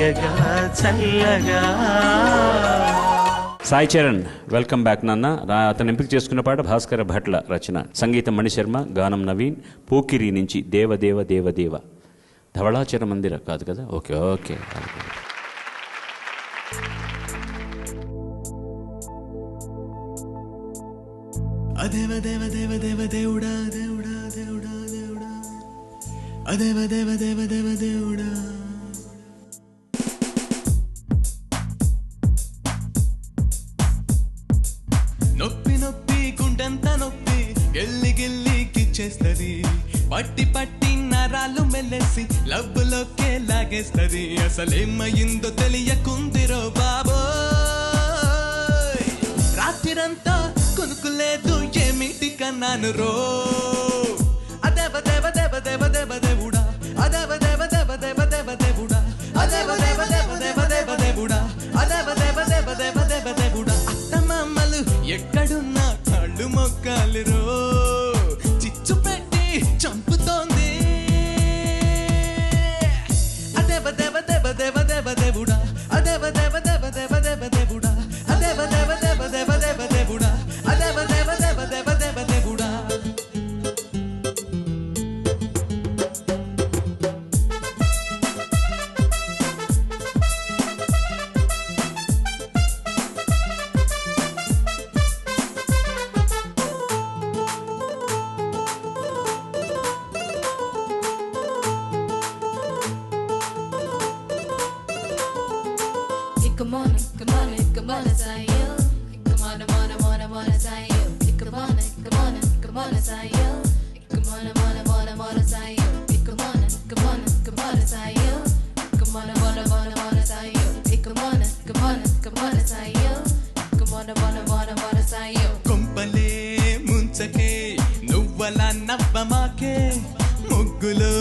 తీయగా చల్లగా. Sai Charan welcome back నాన్న. అతను ఎంపిక చేసుకున్న పాట భాస్కర భట్ల రచన. సంగీతం మణిశర్మ గానం నవీన్ పోకిరి నుంచి దేవ దేవ దేవ దేవ. ధవళాచర మందిర కాదు కదా? Okay okay. అదేవ దేవ దేవ దేవ దేవుడా దేవుడా దేవుడా దేవుడా. అదేవ దేవ దేవ దేవ దేవుడా. గుండెంత నొప్పి గెల్లి గెల్లి కిచ్చేస్తది పట్టి పట్టి నరాలు మెల్లేసి లబ్బులోకే లాగేస్తది అసలేమయ్యిందో తెలియకుందిరో బాబోయ్ రాత్రిరంతా కొనుక్కులేదు ఏమిటి కన్నాను రో అదేవ దేవ దేవ దేవ దేవ దేవుడా అదేవ దేవ దేవ దేవ దేవ దేవుడా అదేవ దేవ దేవ దేవ దేవ దేవుడా అదేవ దేవ దేవ దేవ దేవ దేవుడా అత్తమామలు ఎక్కడున్నా కళ్ళు you. Come on, come on, come on, it's I you. Come on, come on, come on, come on, it's I you. Come on, come on, come on, it's I you. Come on, come on, come on, come on, it's I you. కొంపలే ముంచకే నువ్వలా నవ్వమాకే ముగ్గులో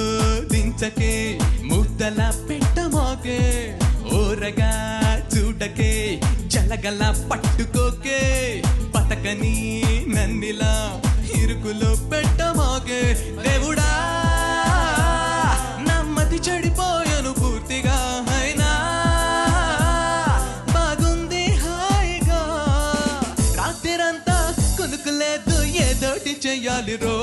దించకే ముద్దల పెట్టమాకే ఓరగా చూడకే జలగల పట్టుకోకే పతకని నన్నిలా ఇరుకులో పెట్టమాకే దేవుడా నమ్మది చెడిపోయాను పూర్తిగా అయినా. బాగుంది హాయిగా రాత్రిరంతా కొనుక్కులేదు ఏదోటి చెయ్యాలి రో.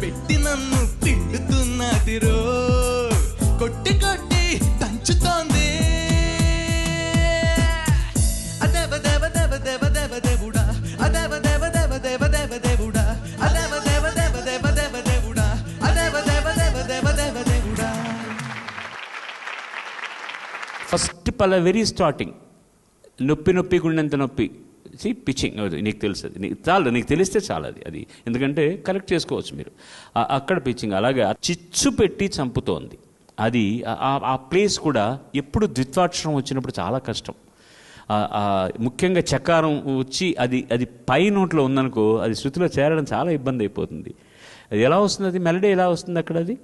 పెట్టి నన్ను పిండుతున్నది రో కొట్టి కొట్టి దంచుతోంది అదేవ దేవ దేవ దేవ దేవ దేవుడా అదేవ దేవ దేవ దేవ దేవ దేవుడా అదేవ దేవ దేవ దేవ దేవ దేవుడా అదేవ దేవ దేవ దేవ దేవ దేవుడా ఫస్ట్ పల వెరీ స్టార్టింగ్ నొప్పి నొప్పి గుండెంత నొప్పి సి పిచ్చింగ్ నీకు తెలుసు. అది నీకు చాలు నీకు తెలిస్తే చాలు అది. అది ఎందుకంటే కరెక్ట్ చేసుకోవచ్చు మీరు. అక్కడ పిచ్చింగ్ అలాగే చిచ్చు పెట్టి చంపుతోంది. అది ఆ- ప్లేస్ కూడా ఎప్పుడు ద్విత్వాక్షరం వచ్చినప్పుడు చాలా కష్టం. ముఖ్యంగా చకారం వచ్చి అది అది పై నోట్లో ఉందనుకో అది శృతిలో చేరడం చాలా ఇబ్బంది అయిపోతుంది. అది ఎలా వస్తుంది? అది మెలడీ ఎలా వస్తుంది అక్కడ అది?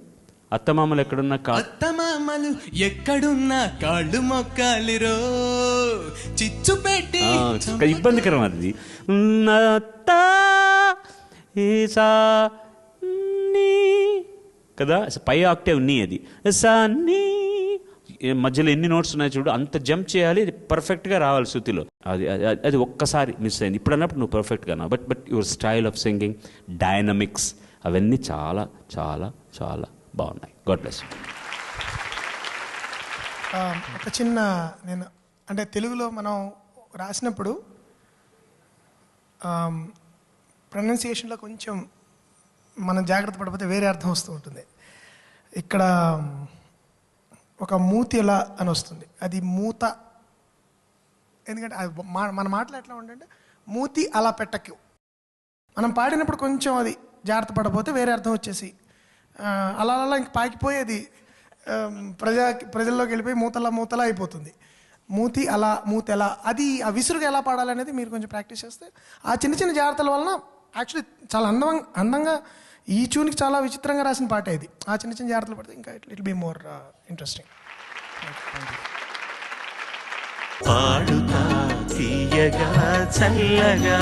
అత్తమామలు ఎక్కడున్నా కా అత్తమామలు ఎక్కడున్నా కాళ్ళు మొక్కాలిరో. చిచ్చు పెట్టి ఇబ్బందికరం అది. ఈసా కదా? పై ఆక్టేవ్ నీ అది. సా నీ. మధ్యలో ఎన్ని నోట్స్ ఉన్నాయి చూడు అంత జంప్ చేయాలి అది పర్ఫెక్ట్గా రావాలి శృతిలో. అది అది- అది ఒక్కసారి మిస్ అయింది. ఇప్పుడు అన్నప్పుడు నువ్వు పర్ఫెక్ట్గా నా but but your style of singing dynamics అవన్నీ చాలా చాలా చాలా బాగున్నాయి. గాడ్ బ్లెస్ ఒక చిన్న నేను అంటే తెలుగులో మనం రాసినప్పుడు ప్రొనౌన్సియేషన్లో కొంచెం మనం జాగ్రత్త పడిపోతే వేరే అర్థం వస్తూ ఉంటుంది. ఇక్కడ ఒక మూతి ఎలా అని వస్తుంది. అది మూత ఎందుకంటే అది మా- మన మాటలు ఎట్లా ఉంటే మూతి అలా పెట్టకు. మనం పాడినప్పుడు కొంచెం అది జాగ్రత్త పడపోతే వేరే అర్థం వచ్చేసి అలా అలా ఇంక పాకిపోయేది. ఆ, ప్రజా ప్రజల్లోకి వెళ్ళిపోయి మూతలా మూతలా అయిపోతుంది. మూతి అలా మూతి ఎలా అది ఆ విసురుగా ఎలా పాడాలనేది మీరు కొంచెం ప్రాక్టీస్ చేస్తే ఆ చిన్న చిన్న జాగ్రత్తల వలన యాక్చువల్లీ చాలా అందం అందంగా ఈ ట్యూన్కి చాలా విచిత్రంగా రాసిన పాట ఇది. ఆ చిన్న చిన్న జాగ్రత్తలు పడితే ఇంకా it it be more interesting పాడుతా తీయగా చల్లగా.